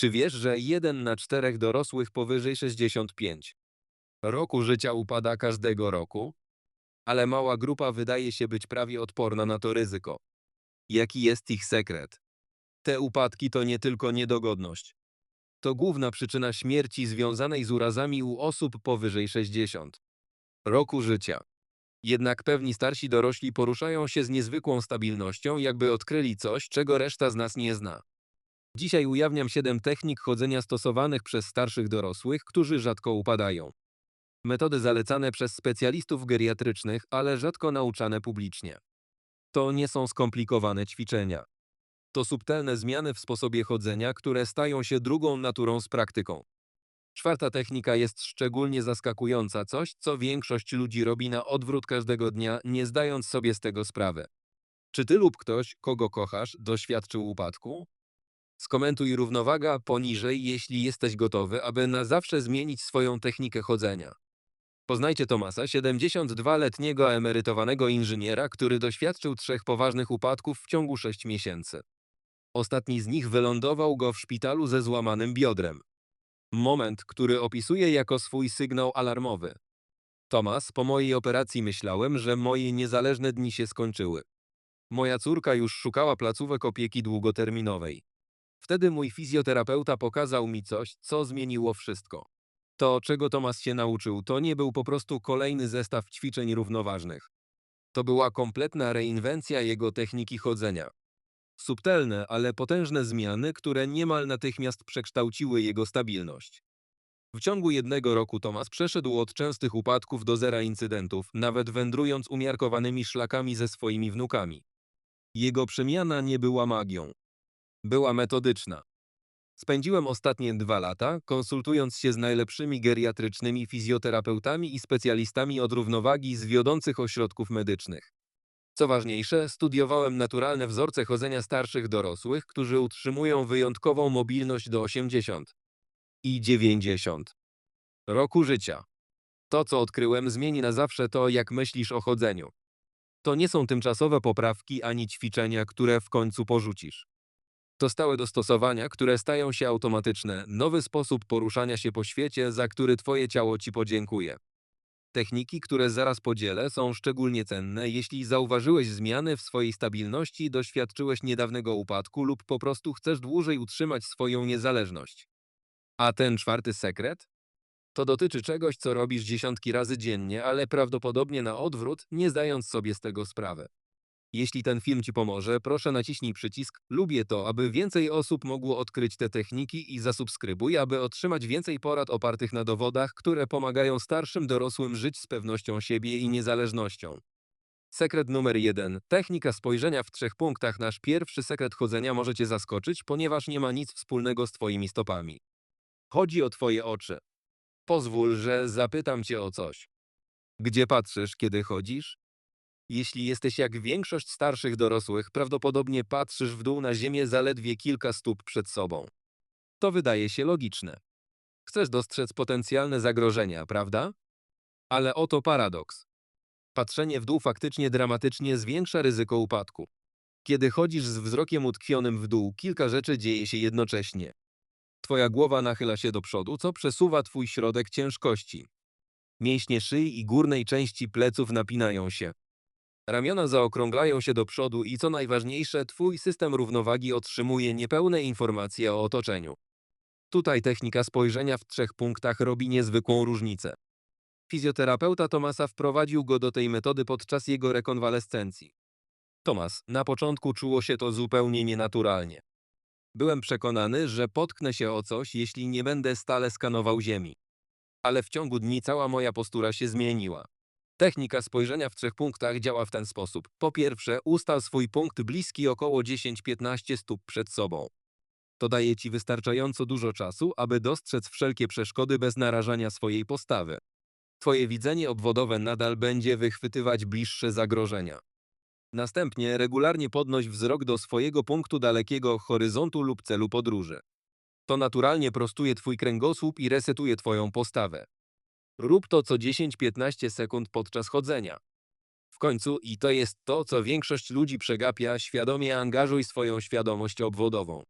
Czy wiesz, że jeden na czterech dorosłych powyżej 65 roku życia upada każdego roku? Ale mała grupa wydaje się być prawie odporna na to ryzyko. Jaki jest ich sekret? Te upadki to nie tylko niedogodność. To główna przyczyna śmierci związanej z urazami u osób powyżej 60 roku życia. Jednak pewni starsi dorośli poruszają się z niezwykłą stabilnością, jakby odkryli coś, czego reszta z nas nie zna. Dzisiaj ujawniam 7 technik chodzenia stosowanych przez starszych dorosłych, którzy rzadko upadają. Metody zalecane przez specjalistów geriatrycznych, ale rzadko nauczane publicznie. To nie są skomplikowane ćwiczenia. To subtelne zmiany w sposobie chodzenia, które stają się drugą naturą z praktyką. Czwarta technika jest szczególnie zaskakująca, coś, co większość ludzi robi na odwrót każdego dnia, nie zdając sobie z tego sprawy. Czy ty lub ktoś, kogo kochasz, doświadczył upadku? Skomentuj równowaga poniżej, jeśli jesteś gotowy, aby na zawsze zmienić swoją technikę chodzenia. Poznajcie Tomasa, 72-letniego emerytowanego inżyniera, który doświadczył trzech poważnych upadków w ciągu 6 miesięcy. Ostatni z nich wylądował go w szpitalu ze złamanym biodrem. Moment, który opisuje jako swój sygnał alarmowy. Tomas, po mojej operacji myślałem, że moje niezależne dni się skończyły. Moja córka już szukała placówek opieki długoterminowej. Wtedy mój fizjoterapeuta pokazał mi coś, co zmieniło wszystko. To, czego Tomas się nauczył, to nie był po prostu kolejny zestaw ćwiczeń równoważnych. To była kompletna reinwencja jego techniki chodzenia. Subtelne, ale potężne zmiany, które niemal natychmiast przekształciły jego stabilność. W ciągu jednego roku Tomas przeszedł od częstych upadków do zera incydentów, nawet wędrując umiarkowanymi szlakami ze swoimi wnukami. Jego przemiana nie była magią. Była metodyczna. Spędziłem ostatnie dwa lata, konsultując się z najlepszymi geriatrycznymi fizjoterapeutami i specjalistami od równowagi z wiodących ośrodków medycznych. Co ważniejsze, studiowałem naturalne wzorce chodzenia starszych dorosłych, którzy utrzymują wyjątkową mobilność do 80 i 90 roku życia. To, co odkryłem, zmieni na zawsze to, jak myślisz o chodzeniu. To nie są tymczasowe poprawki ani ćwiczenia, które w końcu porzucisz. To stałe dostosowania, które stają się automatyczne, nowy sposób poruszania się po świecie, za który Twoje ciało Ci podziękuje. Techniki, które zaraz podzielę, są szczególnie cenne, jeśli zauważyłeś zmiany w swojej stabilności, doświadczyłeś niedawnego upadku lub po prostu chcesz dłużej utrzymać swoją niezależność. A ten czwarty sekret? To dotyczy czegoś, co robisz dziesiątki razy dziennie, ale prawdopodobnie na odwrót, nie zdając sobie z tego sprawy. Jeśli ten film Ci pomoże, proszę naciśnij przycisk Lubię to, aby więcej osób mogło odkryć te techniki i zasubskrybuj, aby otrzymać więcej porad opartych na dowodach, które pomagają starszym dorosłym żyć z pewnością siebie i niezależnością. Sekret numer jeden. Technika spojrzenia w trzech punktach. Nasz pierwszy sekret chodzenia może Cię zaskoczyć, ponieważ nie ma nic wspólnego z Twoimi stopami. Chodzi o Twoje oczy. Pozwól, że zapytam Cię o coś. Gdzie patrzysz, kiedy chodzisz? Jeśli jesteś jak większość starszych dorosłych, prawdopodobnie patrzysz w dół na ziemię zaledwie kilka stóp przed sobą. To wydaje się logiczne. Chcesz dostrzec potencjalne zagrożenia, prawda? Ale oto paradoks. Patrzenie w dół faktycznie dramatycznie zwiększa ryzyko upadku. Kiedy chodzisz z wzrokiem utkwionym w dół, kilka rzeczy dzieje się jednocześnie. Twoja głowa nachyla się do przodu, co przesuwa twój środek ciężkości. Mięśnie szyi i górnej części pleców napinają się. Ramiona zaokrąglają się do przodu i co najważniejsze, twój system równowagi otrzymuje niepełne informacje o otoczeniu. Tutaj technika spojrzenia w trzech punktach robi niezwykłą różnicę. Fizjoterapeuta Tomasa wprowadził go do tej metody podczas jego rekonwalescencji. Tomas, na początku czuło się to zupełnie nienaturalnie. Byłem przekonany, że potknę się o coś, jeśli nie będę stale skanował ziemi. Ale w ciągu dni cała moja postura się zmieniła. Technika spojrzenia w trzech punktach działa w ten sposób. Po pierwsze, ustal swój punkt bliski około 10-15 stóp przed sobą. To daje Ci wystarczająco dużo czasu, aby dostrzec wszelkie przeszkody bez narażania swojej postawy. Twoje widzenie obwodowe nadal będzie wychwytywać bliższe zagrożenia. Następnie regularnie podnoś wzrok do swojego punktu dalekiego horyzontu lub celu podróży. To naturalnie prostuje Twój kręgosłup i resetuje Twoją postawę. Rób to co 10-15 sekund podczas chodzenia. W końcu, i to jest to, co większość ludzi przegapia, świadomie angażuj swoją świadomość obwodową.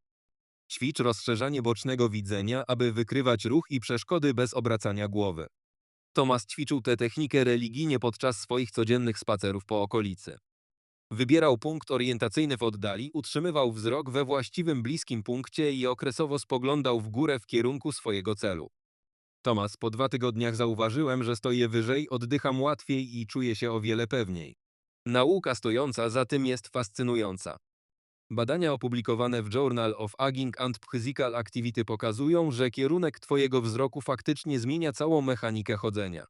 Ćwicz rozszerzanie bocznego widzenia, aby wykrywać ruch i przeszkody bez obracania głowy. Tomas ćwiczył tę technikę religijnie podczas swoich codziennych spacerów po okolicy. Wybierał punkt orientacyjny w oddali, utrzymywał wzrok we właściwym bliskim punkcie i okresowo spoglądał w górę w kierunku swojego celu. Tomas, po dwa tygodniach zauważyłem, że stoję wyżej, oddycham łatwiej i czuję się o wiele pewniej. Nauka stojąca za tym jest fascynująca. Badania opublikowane w Journal of Aging and Physical Activity pokazują, że kierunek Twojego wzroku faktycznie zmienia całą mechanikę chodzenia.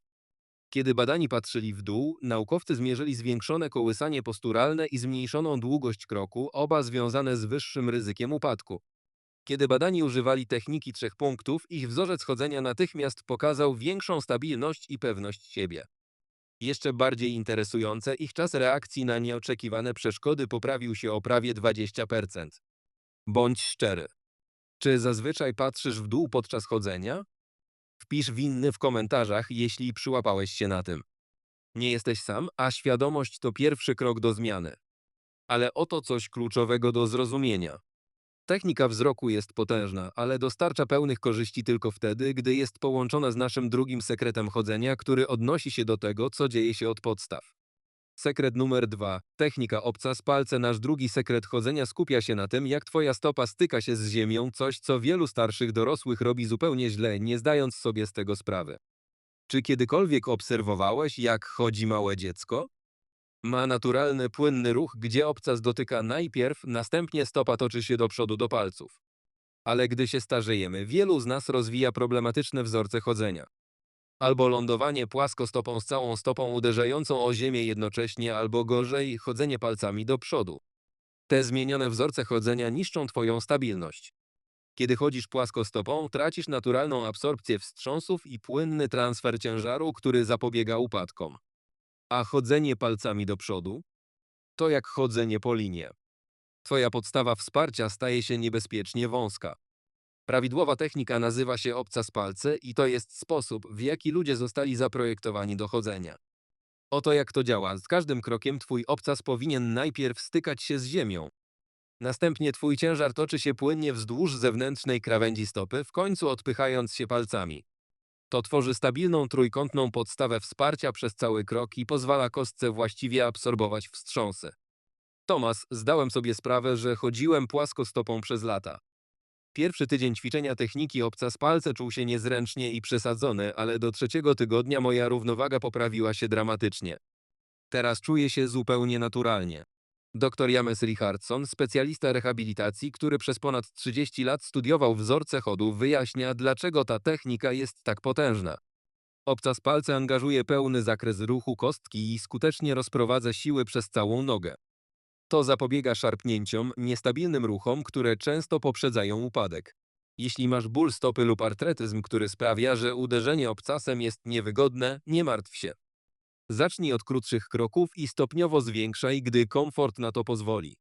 Kiedy badani patrzyli w dół, naukowcy zmierzyli zwiększone kołysanie posturalne i zmniejszoną długość kroku, oba związane z wyższym ryzykiem upadku. Kiedy badani używali techniki trzech punktów, ich wzorzec chodzenia natychmiast pokazał większą stabilność i pewność siebie. Jeszcze bardziej interesujące, ich czas reakcji na nieoczekiwane przeszkody poprawił się o prawie 20%. Bądź szczery. Czy zazwyczaj patrzysz w dół podczas chodzenia? Wpisz winny w komentarzach, jeśli przyłapałeś się na tym. Nie jesteś sam, a świadomość to pierwszy krok do zmiany. Ale oto coś kluczowego do zrozumienia. Technika wzroku jest potężna, ale dostarcza pełnych korzyści tylko wtedy, gdy jest połączona z naszym drugim sekretem chodzenia, który odnosi się do tego, co dzieje się od podstaw. Sekret numer dwa. Technika obca z palce. Nasz drugi sekret chodzenia skupia się na tym, jak twoja stopa styka się z ziemią, coś co wielu starszych dorosłych robi zupełnie źle, nie zdając sobie z tego sprawy. Czy kiedykolwiek obserwowałeś, jak chodzi małe dziecko? Ma naturalny, płynny ruch, gdzie obcas dotyka najpierw, następnie stopa toczy się do przodu do palców. Ale gdy się starzejemy, wielu z nas rozwija problematyczne wzorce chodzenia. Albo lądowanie płasko stopą z całą stopą uderzającą o ziemię jednocześnie, albo gorzej, chodzenie palcami do przodu. Te zmienione wzorce chodzenia niszczą twoją stabilność. Kiedy chodzisz płasko stopą, tracisz naturalną absorpcję wstrząsów i płynny transfer ciężaru, który zapobiega upadkom. A chodzenie palcami do przodu? To jak chodzenie po linie. Twoja podstawa wsparcia staje się niebezpiecznie wąska. Prawidłowa technika nazywa się obca z palce i to jest sposób, w jaki ludzie zostali zaprojektowani do chodzenia. Oto jak to działa. Z każdym krokiem twój obcas powinien najpierw stykać się z ziemią. Następnie twój ciężar toczy się płynnie wzdłuż zewnętrznej krawędzi stopy, w końcu odpychając się palcami. To tworzy stabilną trójkątną podstawę wsparcia przez cały krok i pozwala kostce właściwie absorbować wstrząsy. Tomas, zdałem sobie sprawę, że chodziłem płasko stopą przez lata. Pierwszy tydzień ćwiczenia techniki obca z palce czuł się niezręcznie i przesadzony, ale do trzeciego tygodnia moja równowaga poprawiła się dramatycznie. Teraz czuję się zupełnie naturalnie. Dr James Richardson, specjalista rehabilitacji, który przez ponad 30 lat studiował wzorce chodu, wyjaśnia, dlaczego ta technika jest tak potężna. Obca z palce angażuje pełny zakres ruchu kostki i skutecznie rozprowadza siły przez całą nogę. To zapobiega szarpnięciom, niestabilnym ruchom, które często poprzedzają upadek. Jeśli masz ból stopy lub artretyzm, który sprawia, że uderzenie obcasem jest niewygodne, nie martw się. Zacznij od krótszych kroków i stopniowo zwiększaj, gdy komfort na to pozwoli.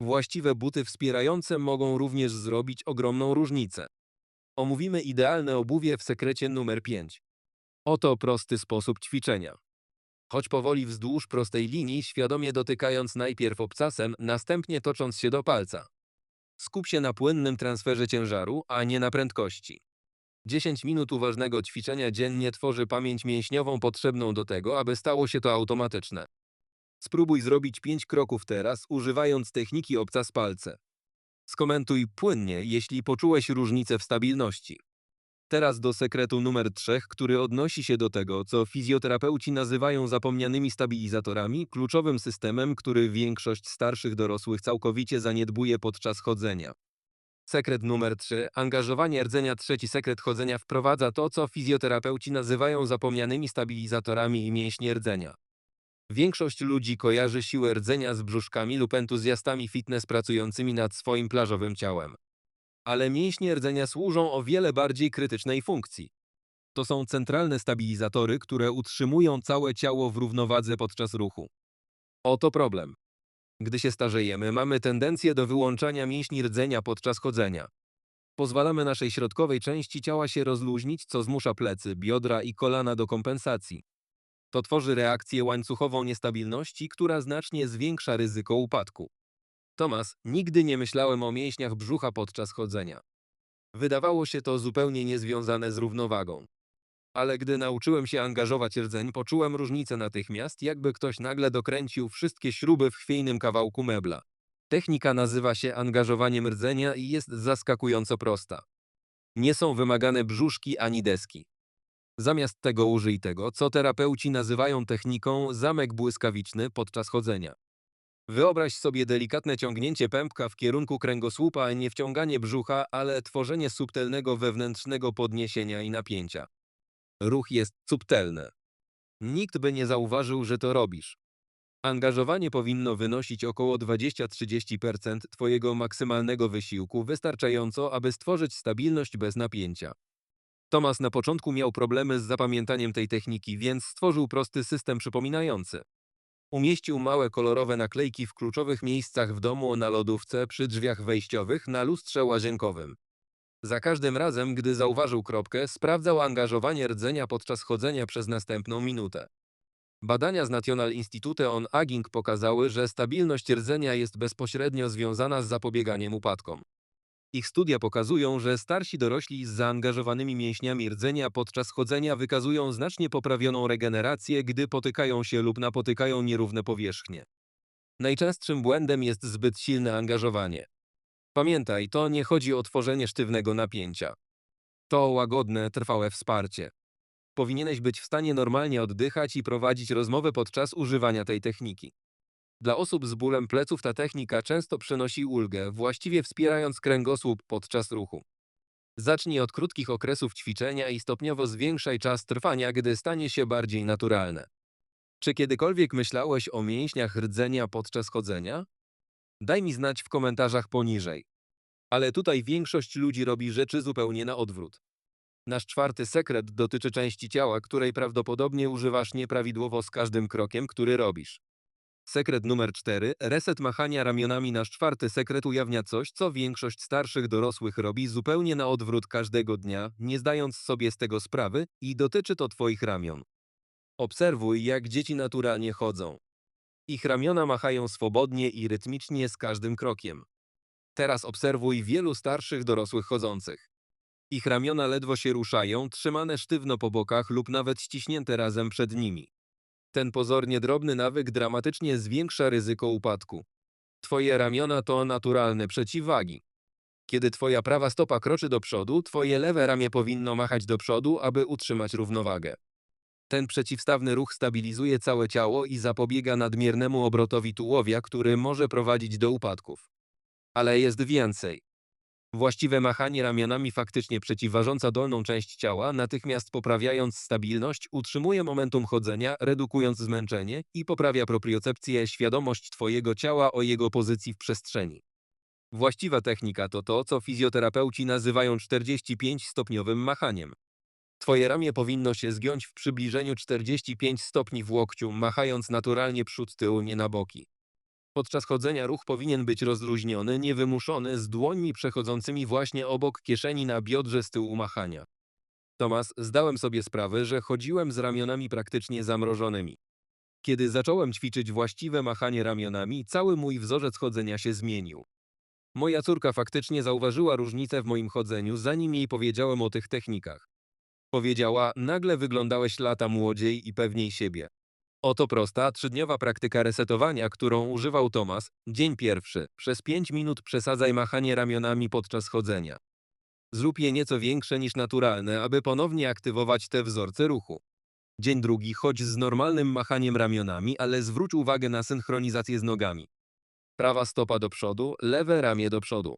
Właściwe buty wspierające mogą również zrobić ogromną różnicę. Omówimy idealne obuwie w sekrecie numer 5. Oto prosty sposób ćwiczenia. Chodź powoli wzdłuż prostej linii, świadomie dotykając najpierw obcasem, następnie tocząc się do palca. Skup się na płynnym transferze ciężaru, a nie na prędkości. 10 minut uważnego ćwiczenia dziennie tworzy pamięć mięśniową potrzebną do tego, aby stało się to automatyczne. Spróbuj zrobić 5 kroków teraz, używając techniki obca z palce. Skomentuj płynnie, jeśli poczułeś różnicę w stabilności. Teraz do sekretu numer 3, który odnosi się do tego, co fizjoterapeuci nazywają zapomnianymi stabilizatorami, kluczowym systemem, który większość starszych dorosłych całkowicie zaniedbuje podczas chodzenia. Sekret numer 3. Angażowanie rdzenia. Trzeci sekret chodzenia wprowadza to, co fizjoterapeuci nazywają zapomnianymi stabilizatorami i rdzenia. Większość ludzi kojarzy siłę rdzenia z brzuszkami lub entuzjastami fitness pracującymi nad swoim plażowym ciałem. Ale mięśnie rdzenia służą o wiele bardziej krytycznej funkcji. To są centralne stabilizatory, które utrzymują całe ciało w równowadze podczas ruchu. Oto problem. Gdy się starzejemy, mamy tendencję do wyłączania mięśni rdzenia podczas chodzenia. Pozwalamy naszej środkowej części ciała się rozluźnić, co zmusza plecy, biodra i kolana do kompensacji. To tworzy reakcję łańcuchową niestabilności, która znacznie zwiększa ryzyko upadku. Tomas, nigdy nie myślałem o mięśniach brzucha podczas chodzenia. Wydawało się to zupełnie niezwiązane z równowagą. Ale gdy nauczyłem się angażować rdzeń, poczułem różnicę natychmiast, jakby ktoś nagle dokręcił wszystkie śruby w chwiejnym kawałku mebla. Technika nazywa się angażowaniem rdzenia i jest zaskakująco prosta. Nie są wymagane brzuszki ani deski. Zamiast tego użyj tego, co terapeuci nazywają techniką zamek błyskawiczny podczas chodzenia. Wyobraź sobie delikatne ciągnięcie pępka w kierunku kręgosłupa, nie wciąganie brzucha, ale tworzenie subtelnego wewnętrznego podniesienia i napięcia. Ruch jest subtelny. Nikt by nie zauważył, że to robisz. Angażowanie powinno wynosić około 20-30% Twojego maksymalnego wysiłku, wystarczająco, aby stworzyć stabilność bez napięcia. Thomas na początku miał problemy z zapamiętaniem tej techniki, więc stworzył prosty system przypominający. Umieścił małe kolorowe naklejki w kluczowych miejscach w domu na lodówce, przy drzwiach wejściowych, na lustrze łazienkowym. Za każdym razem, gdy zauważył kropkę, sprawdzał angażowanie rdzenia podczas chodzenia przez następną minutę. Badania z National Institute on Aging pokazały, że stabilność rdzenia jest bezpośrednio związana z zapobieganiem upadkom. Ich studia pokazują, że starsi dorośli z zaangażowanymi mięśniami rdzenia podczas chodzenia wykazują znacznie poprawioną regenerację, gdy potykają się lub napotykają nierówne powierzchnie. Najczęstszym błędem jest zbyt silne angażowanie. Pamiętaj, to nie chodzi o tworzenie sztywnego napięcia. To łagodne, trwałe wsparcie. Powinieneś być w stanie normalnie oddychać i prowadzić rozmowę podczas używania tej techniki. Dla osób z bólem pleców ta technika często przynosi ulgę, właściwie wspierając kręgosłup podczas ruchu. Zacznij od krótkich okresów ćwiczenia i stopniowo zwiększaj czas trwania, gdy stanie się bardziej naturalne. Czy kiedykolwiek myślałeś o mięśniach rdzenia podczas chodzenia? Daj mi znać w komentarzach poniżej. Ale tutaj większość ludzi robi rzeczy zupełnie na odwrót. Nasz czwarty sekret dotyczy części ciała, której prawdopodobnie używasz nieprawidłowo z każdym krokiem, który robisz. Sekret numer 4. Reset machania ramionami. Nasz czwarty sekret ujawnia coś, co większość starszych dorosłych robi zupełnie na odwrót każdego dnia, nie zdając sobie z tego sprawy i dotyczy to Twoich ramion. Obserwuj, jak dzieci naturalnie chodzą. Ich ramiona machają swobodnie i rytmicznie z każdym krokiem. Teraz obserwuj wielu starszych dorosłych chodzących. Ich ramiona ledwo się ruszają, trzymane sztywno po bokach lub nawet ściśnięte razem przed nimi. Ten pozornie drobny nawyk dramatycznie zwiększa ryzyko upadku. Twoje ramiona to naturalne przeciwwagi. Kiedy twoja prawa stopa kroczy do przodu, twoje lewe ramię powinno machać do przodu, aby utrzymać równowagę. Ten przeciwstawny ruch stabilizuje całe ciało i zapobiega nadmiernemu obrotowi tułowia, który może prowadzić do upadków. Ale jest więcej. Właściwe machanie ramionami faktycznie przeciwważąca dolną część ciała, natychmiast poprawiając stabilność, utrzymuje momentum chodzenia, redukując zmęczenie i poprawia propriocepcję, świadomość Twojego ciała o jego pozycji w przestrzeni. Właściwa technika to to, co fizjoterapeuci nazywają 45-stopniowym machaniem. Twoje ramię powinno się zgiąć w przybliżeniu 45 stopni w łokciu, machając naturalnie przód tył, nie na boki. Podczas chodzenia ruch powinien być rozluźniony, niewymuszony, z dłońmi przechodzącymi właśnie obok kieszeni na biodrze z tyłu machania. Tomas, zdałem sobie sprawę, że chodziłem z ramionami praktycznie zamrożonymi. Kiedy zacząłem ćwiczyć właściwe machanie ramionami, cały mój wzorzec chodzenia się zmienił. Moja córka faktycznie zauważyła różnicę w moim chodzeniu, zanim jej powiedziałem o tych technikach. Powiedziała, nagle wyglądałeś lata młodziej i pewniej siebie. Oto prosta, trzydniowa praktyka resetowania, którą używał Tomas. Dzień pierwszy. Przez 5 minut przesadzaj machanie ramionami podczas chodzenia. Zrób je nieco większe niż naturalne, aby ponownie aktywować te wzorce ruchu. Dzień drugi. Chodź z normalnym machaniem ramionami, ale zwróć uwagę na synchronizację z nogami. Prawa stopa do przodu, lewe ramię do przodu.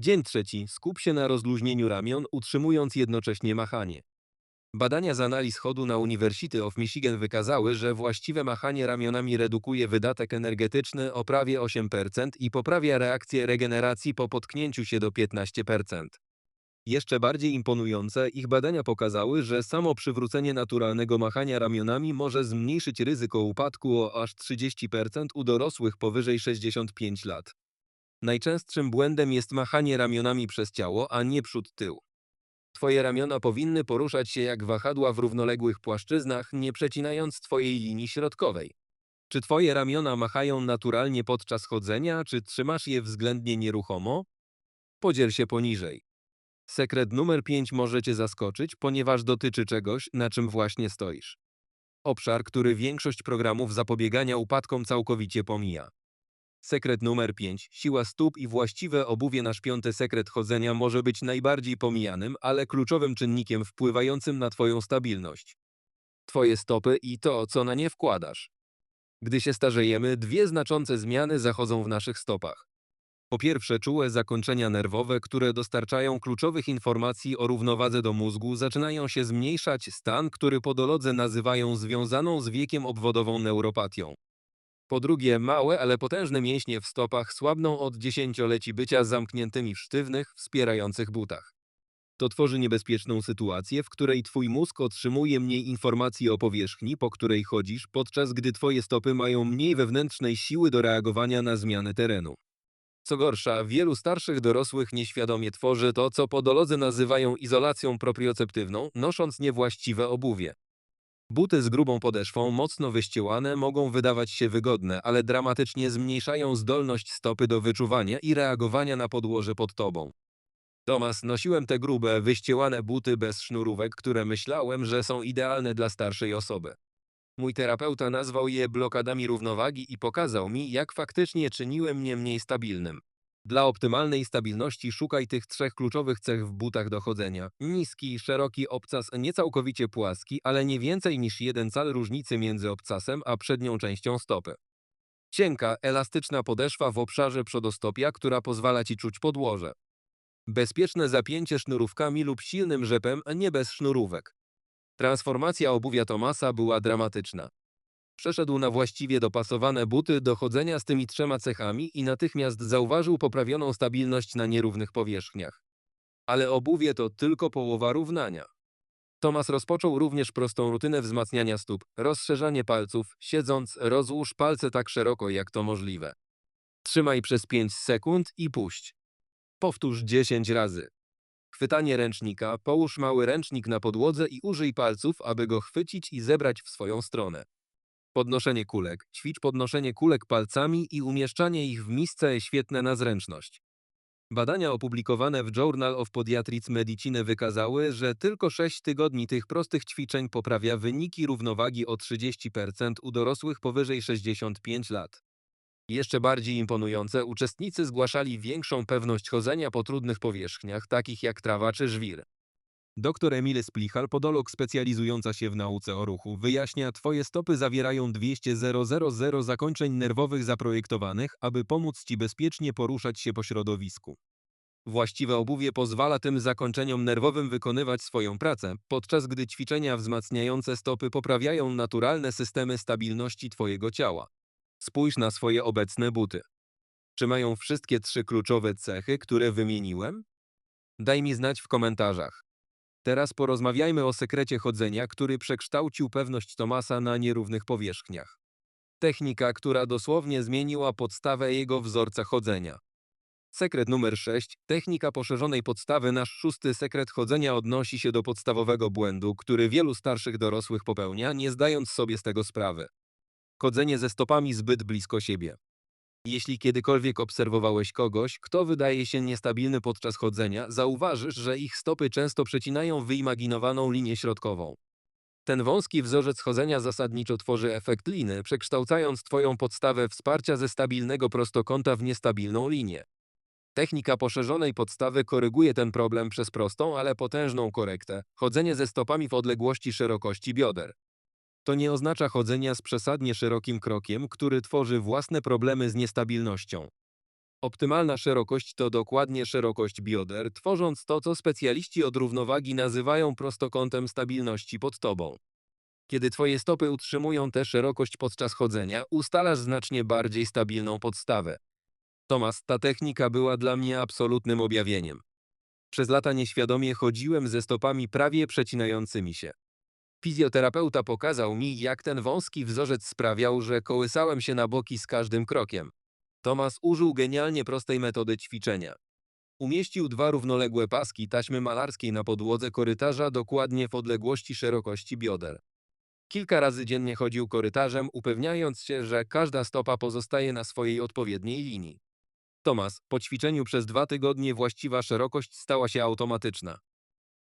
Dzień trzeci. Skup się na rozluźnieniu ramion, utrzymując jednocześnie machanie. Badania z analiz chodu na University of Michigan wykazały, że właściwe machanie ramionami redukuje wydatek energetyczny o prawie 8% i poprawia reakcję regeneracji po potknięciu się do 15%. Jeszcze bardziej imponujące, ich badania pokazały, że samo przywrócenie naturalnego machania ramionami może zmniejszyć ryzyko upadku o aż 30% u dorosłych powyżej 65 lat. Najczęstszym błędem jest machanie ramionami przez ciało, a nie przód-tył. Twoje ramiona powinny poruszać się jak wahadła w równoległych płaszczyznach, nie przecinając Twojej linii środkowej. Czy twoje ramiona machają naturalnie podczas chodzenia, czy trzymasz je względnie nieruchomo? Podziel się poniżej. Sekret numer 5 może cię zaskoczyć, ponieważ dotyczy czegoś, na czym właśnie stoisz. Obszar, który większość programów zapobiegania upadkom całkowicie pomija. Sekret numer 5. Siła stóp i właściwe obuwie. Nasz piąty sekret chodzenia może być najbardziej pomijanym, ale kluczowym czynnikiem wpływającym na Twoją stabilność. Twoje stopy i to, co na nie wkładasz. Gdy się starzejemy, dwie znaczące zmiany zachodzą w naszych stopach. Po pierwsze, czułe zakończenia nerwowe, które dostarczają kluczowych informacji o równowadze do mózgu, zaczynają się zmniejszać, stan, który podolodzy nazywają związaną z wiekiem obwodową neuropatią. Po drugie, małe, ale potężne mięśnie w stopach słabną od dziesięcioleci bycia zamkniętymi w sztywnych, wspierających butach. To tworzy niebezpieczną sytuację, w której twój mózg otrzymuje mniej informacji o powierzchni, po której chodzisz, podczas gdy twoje stopy mają mniej wewnętrznej siły do reagowania na zmiany terenu. Co gorsza, wielu starszych dorosłych nieświadomie tworzy to, co podolodzy nazywają izolacją proprioceptywną, nosząc niewłaściwe obuwie. Buty z grubą podeszwą, mocno wyściełane, mogą wydawać się wygodne, ale dramatycznie zmniejszają zdolność stopy do wyczuwania i reagowania na podłoże pod tobą. Tomas, nosiłem te grube, wyściełane buty bez sznurówek, które myślałem, że są idealne dla starszej osoby. Mój terapeuta nazwał je blokadami równowagi i pokazał mi, jak faktycznie czyniły mnie mniej stabilnym. Dla optymalnej stabilności szukaj tych trzech kluczowych cech w butach do chodzenia. Niski, szeroki obcas, nie całkowicie płaski, ale nie więcej niż jeden cal różnicy między obcasem a przednią częścią stopy. Cienka, elastyczna podeszwa w obszarze przodostopia, która pozwala ci czuć podłoże. Bezpieczne zapięcie sznurówkami lub silnym rzepem, nie bez sznurówek. Transformacja obuwia Tomasa była dramatyczna. Przeszedł na właściwie dopasowane buty do chodzenia z tymi trzema cechami i natychmiast zauważył poprawioną stabilność na nierównych powierzchniach. Ale obuwie to tylko połowa równania. Tomas rozpoczął również prostą rutynę wzmacniania stóp, rozszerzanie palców, siedząc, rozłóż palce tak szeroko jak to możliwe. Trzymaj przez 5 sekund i puść. Powtórz 10 razy. Chwytanie ręcznika, połóż mały ręcznik na podłodze i użyj palców, aby go chwycić i zebrać w swoją stronę. Podnoszenie kulek. Ćwicz podnoszenie kulek palcami i umieszczanie ich w misce świetne na zręczność. Badania opublikowane w Journal of Podiatrics Medicine wykazały, że tylko 6 tygodni tych prostych ćwiczeń poprawia wyniki równowagi o 30% u dorosłych powyżej 65 lat. Jeszcze bardziej imponujące, uczestnicy zgłaszali większą pewność chodzenia po trudnych powierzchniach, takich jak trawa czy żwir. Dr Emile Splichal, podolog specjalizująca się w nauce o ruchu, wyjaśnia, twoje stopy zawierają 200 000 zakończeń nerwowych zaprojektowanych, aby pomóc ci bezpiecznie poruszać się po środowisku. Właściwe obuwie pozwala tym zakończeniom nerwowym wykonywać swoją pracę, podczas gdy ćwiczenia wzmacniające stopy poprawiają naturalne systemy stabilności twojego ciała. Spójrz na swoje obecne buty. Czy mają wszystkie trzy kluczowe cechy, które wymieniłem? Daj mi znać w komentarzach. Teraz porozmawiajmy o sekrecie chodzenia, który przekształcił pewność Tomasa na nierównych powierzchniach. Technika, która dosłownie zmieniła podstawę jego wzorca chodzenia. Sekret numer 6. Technika poszerzonej podstawy. Nasz szósty sekret chodzenia odnosi się do podstawowego błędu, który wielu starszych dorosłych popełnia, nie zdając sobie z tego sprawy. Chodzenie ze stopami zbyt blisko siebie. Jeśli kiedykolwiek obserwowałeś kogoś, kto wydaje się niestabilny podczas chodzenia, zauważysz, że ich stopy często przecinają wyimaginowaną linię środkową. Ten wąski wzorzec chodzenia zasadniczo tworzy efekt liny, przekształcając Twoją podstawę wsparcia ze stabilnego prostokąta w niestabilną linię. Technika poszerzonej podstawy koryguje ten problem przez prostą, ale potężną korektę chodzenie ze stopami w odległości szerokości bioder. To nie oznacza chodzenia z przesadnie szerokim krokiem, który tworzy własne problemy z niestabilnością. Optymalna szerokość to dokładnie szerokość bioder, tworząc to, co specjaliści od równowagi nazywają prostokątem stabilności pod tobą. Kiedy twoje stopy utrzymują tę szerokość podczas chodzenia, ustalasz znacznie bardziej stabilną podstawę. Tomas, ta technika była dla mnie absolutnym objawieniem. Przez lata nieświadomie chodziłem ze stopami prawie przecinającymi się. Fizjoterapeuta pokazał mi, jak ten wąski wzorzec sprawiał, że kołysałem się na boki z każdym krokiem. Tomas użył genialnie prostej metody ćwiczenia. Umieścił dwa równoległe paski taśmy malarskiej na podłodze korytarza dokładnie w odległości szerokości bioder. Kilka razy dziennie chodził korytarzem, upewniając się, że każda stopa pozostaje na swojej odpowiedniej linii. Tomas, po ćwiczeniu przez dwa tygodnie właściwa szerokość stała się automatyczna.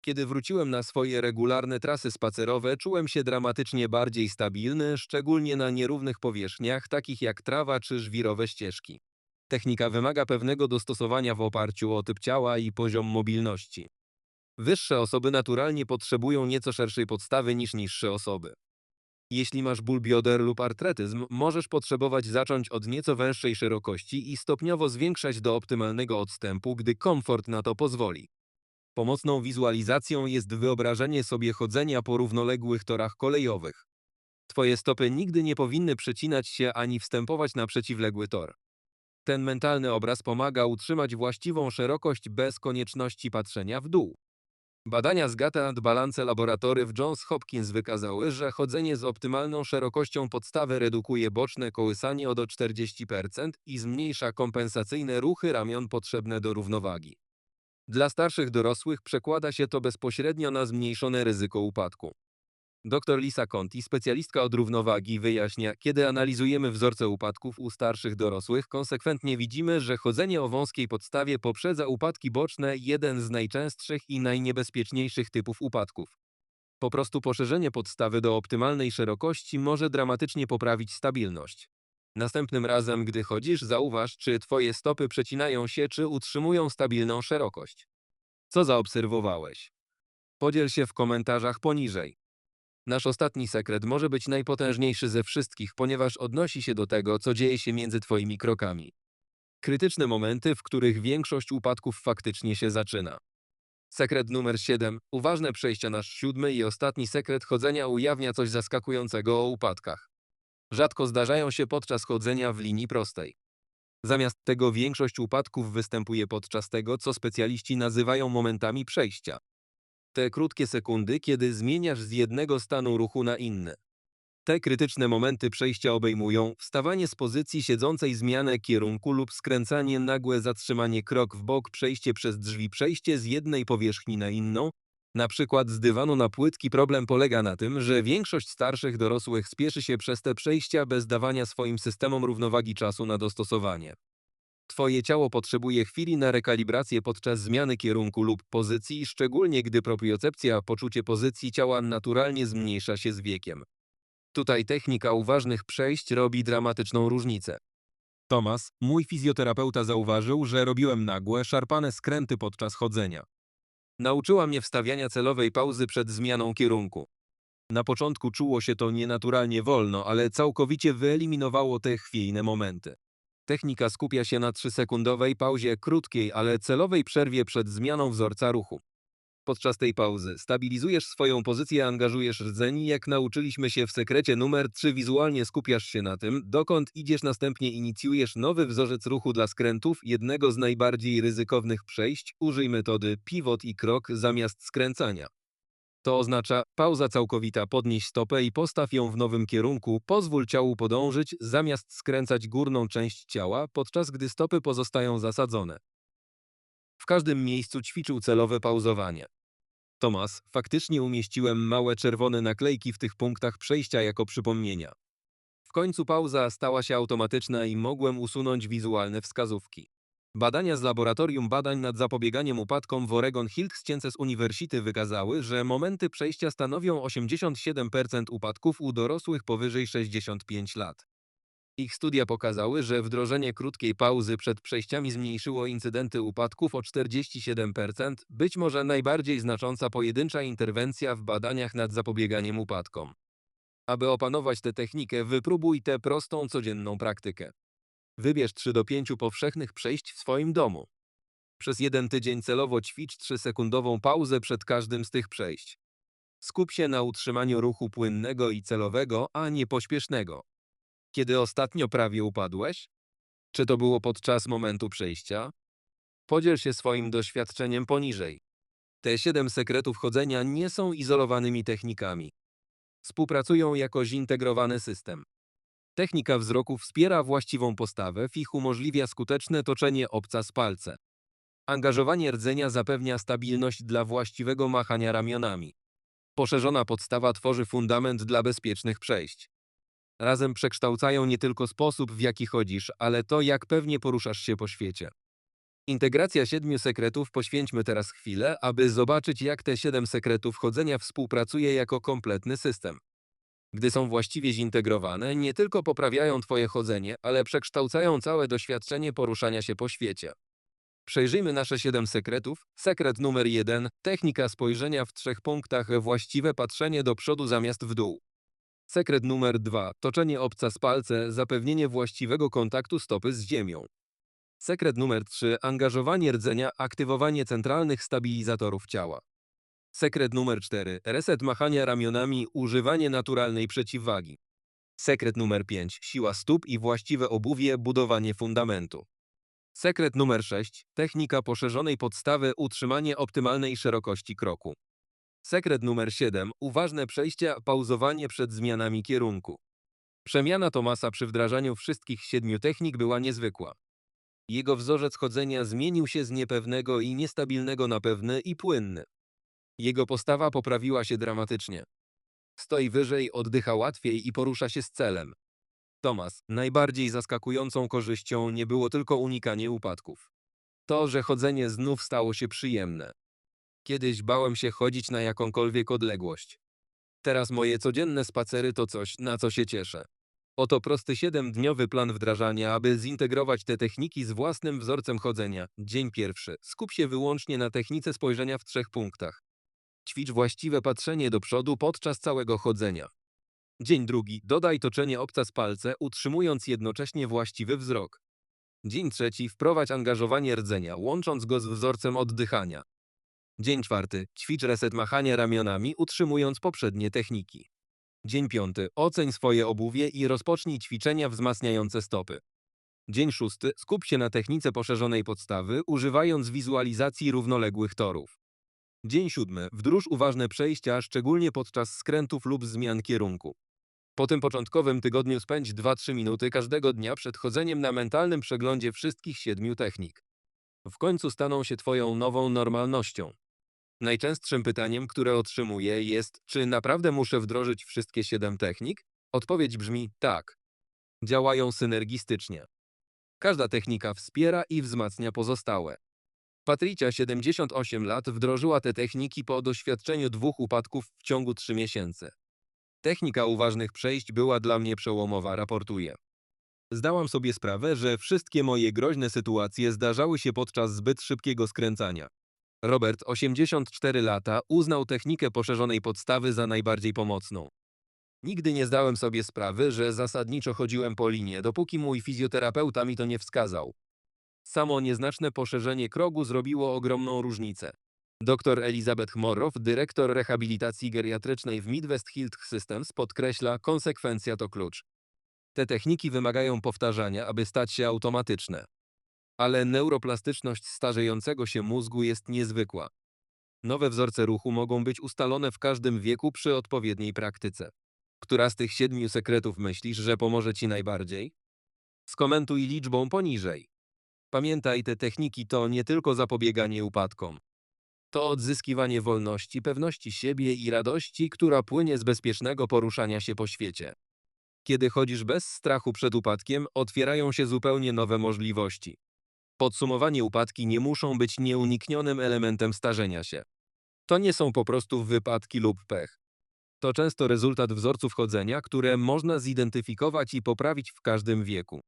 Kiedy wróciłem na swoje regularne trasy spacerowe, czułem się dramatycznie bardziej stabilny, szczególnie na nierównych powierzchniach, takich jak trawa czy żwirowe ścieżki. Technika wymaga pewnego dostosowania w oparciu o typ ciała i poziom mobilności. Wyższe osoby naturalnie potrzebują nieco szerszej podstawy niż niższe osoby. Jeśli masz ból bioder lub artretyzm, możesz potrzebować zacząć od nieco węższej szerokości i stopniowo zwiększać do optymalnego odstępu, gdy komfort na to pozwoli. Pomocną wizualizacją jest wyobrażenie sobie chodzenia po równoległych torach kolejowych. Twoje stopy nigdy nie powinny przecinać się ani wstępować na przeciwległy tor. Ten mentalny obraz pomaga utrzymać właściwą szerokość bez konieczności patrzenia w dół. Badania z Gata and Balance Laboratory w Johns Hopkins wykazały, że chodzenie z optymalną szerokością podstawy redukuje boczne kołysanie o do 40% i zmniejsza kompensacyjne ruchy ramion potrzebne do równowagi. Dla starszych dorosłych przekłada się to bezpośrednio na zmniejszone ryzyko upadku. Dr Lisa Conti, specjalistka od równowagi, wyjaśnia, kiedy analizujemy wzorce upadków u starszych dorosłych, konsekwentnie widzimy, że chodzenie o wąskiej podstawie poprzedza upadki boczne, jeden z najczęstszych i najniebezpieczniejszych typów upadków. Po prostu poszerzenie podstawy do optymalnej szerokości może dramatycznie poprawić stabilność. Następnym razem, gdy chodzisz, zauważ, czy twoje stopy przecinają się, czy utrzymują stabilną szerokość. Co zaobserwowałeś? Podziel się w komentarzach poniżej. Nasz ostatni sekret może być najpotężniejszy ze wszystkich, ponieważ odnosi się do tego, co dzieje się między Twoimi krokami. Krytyczne momenty, w których większość upadków faktycznie się zaczyna. Sekret numer 7. Uważne przejścia nasz siódmy i ostatni sekret chodzenia ujawnia coś zaskakującego o upadkach. Rzadko zdarzają się podczas chodzenia w linii prostej. Zamiast tego większość upadków występuje podczas tego, co specjaliści nazywają momentami przejścia. Te krótkie sekundy, kiedy zmieniasz z jednego stanu ruchu na inny. Te krytyczne momenty przejścia obejmują wstawanie z pozycji siedzącej, zmianę kierunku lub skręcanie, nagłe zatrzymanie, krok w bok, przejście przez drzwi, przejście z jednej powierzchni na inną, na przykład z dywanu na płytki. Problem polega na tym, że większość starszych dorosłych spieszy się przez te przejścia bez dawania swoim systemom równowagi czasu na dostosowanie. Twoje ciało potrzebuje chwili na rekalibrację podczas zmiany kierunku lub pozycji, szczególnie gdy propriocepcja, poczucie pozycji ciała naturalnie zmniejsza się z wiekiem. Tutaj technika uważnych przejść robi dramatyczną różnicę. Tomas, mój fizjoterapeuta zauważył, że robiłem nagłe, szarpane skręty podczas chodzenia. Nauczyła mnie wstawiania celowej pauzy przed zmianą kierunku. Na początku czuło się to nienaturalnie wolno, ale całkowicie wyeliminowało te chwiejne momenty. Technika skupia się na 3-sekundowej pauzie, krótkiej, ale celowej przerwie przed zmianą wzorca ruchu. Podczas tej pauzy stabilizujesz swoją pozycję, angażujesz rdzeń, jak nauczyliśmy się w sekrecie numer 3, wizualnie skupiasz się na tym, dokąd idziesz, następnie inicjujesz nowy wzorzec ruchu dla skrętów, jednego z najbardziej ryzykownych przejść, użyj metody pivot i krok zamiast skręcania. To oznacza pauza całkowita, podnieś stopę i postaw ją w nowym kierunku, pozwól ciału podążyć, zamiast skręcać górną część ciała, podczas gdy stopy pozostają zasadzone. W każdym miejscu ćwiczył celowe pauzowanie. Tomas, faktycznie umieściłem małe czerwone naklejki w tych punktach przejścia jako przypomnienia. W końcu pauza stała się automatyczna i mogłem usunąć wizualne wskazówki. Badania z Laboratorium Badań nad Zapobieganiem Upadkom w Oregon Hill Sciences University wykazały, że momenty przejścia stanowią 87% upadków u dorosłych powyżej 65 lat. Ich studia pokazały, że wdrożenie krótkiej pauzy przed przejściami zmniejszyło incydenty upadków o 47%, być może najbardziej znacząca pojedyncza interwencja w badaniach nad zapobieganiem upadkom. Aby opanować tę technikę, wypróbuj tę prostą codzienną praktykę. Wybierz 3 do 5 powszechnych przejść w swoim domu. Przez jeden tydzień celowo ćwicz 3-sekundową pauzę przed każdym z tych przejść. Skup się na utrzymaniu ruchu płynnego i celowego, a nie pośpiesznego. Kiedy ostatnio prawie upadłeś? Czy to było podczas momentu przejścia? Podziel się swoim doświadczeniem poniżej. Te 7 sekretów chodzenia nie są izolowanymi technikami. Współpracują jako zintegrowany system. Technika wzroku wspiera właściwą postawę, fich umożliwia skuteczne toczenie obca z palce. Angażowanie rdzenia zapewnia stabilność dla właściwego machania ramionami. Poszerzona podstawa tworzy fundament dla bezpiecznych przejść. Razem przekształcają nie tylko sposób, w jaki chodzisz, ale to, jak pewnie poruszasz się po świecie. Integracja siedmiu sekretów poświęćmy teraz chwilę, aby zobaczyć, jak te siedem sekretów chodzenia współpracuje jako kompletny system. Gdy są właściwie zintegrowane, nie tylko poprawiają Twoje chodzenie, ale przekształcają całe doświadczenie poruszania się po świecie. Przejrzyjmy nasze siedem sekretów. Sekret numer jeden: technika spojrzenia w trzech punktach, właściwe patrzenie do przodu zamiast w dół. Sekret numer dwa: toczenie obca z palce, zapewnienie właściwego kontaktu stopy z ziemią. Sekret numer 3: angażowanie rdzenia, aktywowanie centralnych stabilizatorów ciała. Sekret numer 4: reset machania ramionami, używanie naturalnej przeciwwagi. Sekret numer 5: siła stóp i właściwe obuwie, budowanie fundamentu. Sekret numer 6: technika poszerzonej podstawy, utrzymanie optymalnej szerokości kroku. Sekret numer 7: uważne przejścia, pauzowanie przed zmianami kierunku. Przemiana Tomasa przy wdrażaniu wszystkich siedmiu technik była niezwykła. Jego wzorzec chodzenia zmienił się z niepewnego i niestabilnego na pewny i płynny. Jego postawa poprawiła się dramatycznie. Stoi wyżej, oddycha łatwiej i porusza się z celem. Tomas, najbardziej zaskakującą korzyścią nie było tylko unikanie upadków. To, że chodzenie znów stało się przyjemne. Kiedyś bałem się chodzić na jakąkolwiek odległość. Teraz moje codzienne spacery to coś, na co się cieszę. Oto prosty siedemdniowy plan wdrażania, aby zintegrować te techniki z własnym wzorcem chodzenia. Dzień pierwszy. Skup się wyłącznie na technice spojrzenia w trzech punktach. Ćwicz właściwe patrzenie do przodu podczas całego chodzenia. Dzień drugi. Dodaj toczenie obca z palce, utrzymując jednocześnie właściwy wzrok. Dzień trzeci. Wprowadź angażowanie rdzenia, łącząc go z wzorcem oddychania. Dzień czwarty. Ćwicz reset machania ramionami, utrzymując poprzednie techniki. Dzień piąty. Oceń swoje obuwie i rozpocznij ćwiczenia wzmacniające stopy. Dzień szósty. Skup się na technice poszerzonej podstawy, używając wizualizacji równoległych torów. Dzień siódmy. Wdróż uważne przejścia, szczególnie podczas skrętów lub zmian kierunku. Po tym początkowym tygodniu spędź 2-3 minuty każdego dnia przed chodzeniem na mentalnym przeglądzie wszystkich siedmiu technik. W końcu staną się Twoją nową normalnością. Najczęstszym pytaniem, które otrzymuję jest, czy naprawdę muszę wdrożyć wszystkie siedem technik? Odpowiedź brzmi tak. Działają synergistycznie. Każda technika wspiera i wzmacnia pozostałe. Patricia, 78 lat, wdrożyła te techniki po doświadczeniu dwóch upadków w ciągu 3 miesięcy. Technika uważnych przejść była dla mnie przełomowa, raportuje. Zdałam sobie sprawę, że wszystkie moje groźne sytuacje zdarzały się podczas zbyt szybkiego skręcania. Robert, 84 lata, uznał technikę poszerzonej podstawy za najbardziej pomocną. Nigdy nie zdałem sobie sprawy, że zasadniczo chodziłem po linie, dopóki mój fizjoterapeuta mi to nie wskazał. Samo nieznaczne poszerzenie krogu zrobiło ogromną różnicę. Dr Elizabeth Morow, dyrektor rehabilitacji geriatrycznej w Midwest Health Systems, podkreśla, konsekwencja to klucz. Te techniki wymagają powtarzania, aby stać się automatyczne. Ale neuroplastyczność starzejącego się mózgu jest niezwykła. Nowe wzorce ruchu mogą być ustalone w każdym wieku przy odpowiedniej praktyce. Która z tych siedmiu sekretów myślisz, że pomoże ci najbardziej? Skomentuj liczbą poniżej. Pamiętaj, te techniki to nie tylko zapobieganie upadkom. To odzyskiwanie wolności, pewności siebie i radości, która płynie z bezpiecznego poruszania się po świecie. Kiedy chodzisz bez strachu przed upadkiem, otwierają się zupełnie nowe możliwości. Podsumowanie upadki nie muszą być nieuniknionym elementem starzenia się. To nie są po prostu wypadki lub pech. To często rezultat wzorców chodzenia, które można zidentyfikować i poprawić w każdym wieku.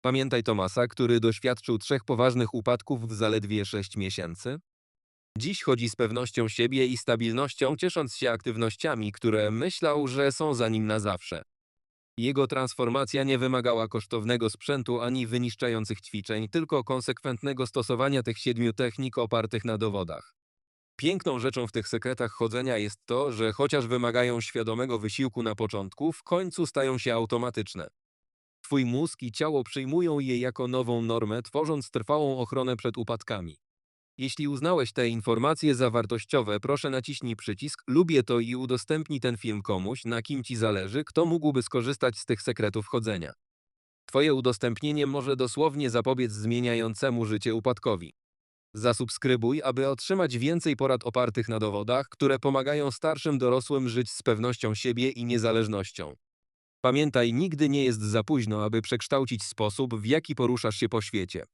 Pamiętaj Tomasa, który doświadczył trzech poważnych upadków w zaledwie 6 miesięcy? Dziś chodzi z pewnością siebie i stabilnością, ciesząc się aktywnościami, które myślał, że są za nim na zawsze. Jego transformacja nie wymagała kosztownego sprzętu ani wyniszczających ćwiczeń, tylko konsekwentnego stosowania tych siedmiu technik opartych na dowodach. Piękną rzeczą w tych sekretach chodzenia jest to, że chociaż wymagają świadomego wysiłku na początku, w końcu stają się automatyczne. Twój mózg i ciało przyjmują je jako nową normę, tworząc trwałą ochronę przed upadkami. Jeśli uznałeś te informacje za wartościowe, proszę naciśnij przycisk Lubię to i udostępnij ten film komuś, na kim ci zależy, kto mógłby skorzystać z tych sekretów chodzenia. Twoje udostępnienie może dosłownie zapobiec zmieniającemu życie upadkowi. Zasubskrybuj, aby otrzymać więcej porad opartych na dowodach, które pomagają starszym dorosłym żyć z pewnością siebie i niezależnością. Pamiętaj, nigdy nie jest za późno, aby przekształcić sposób, w jaki poruszasz się po świecie.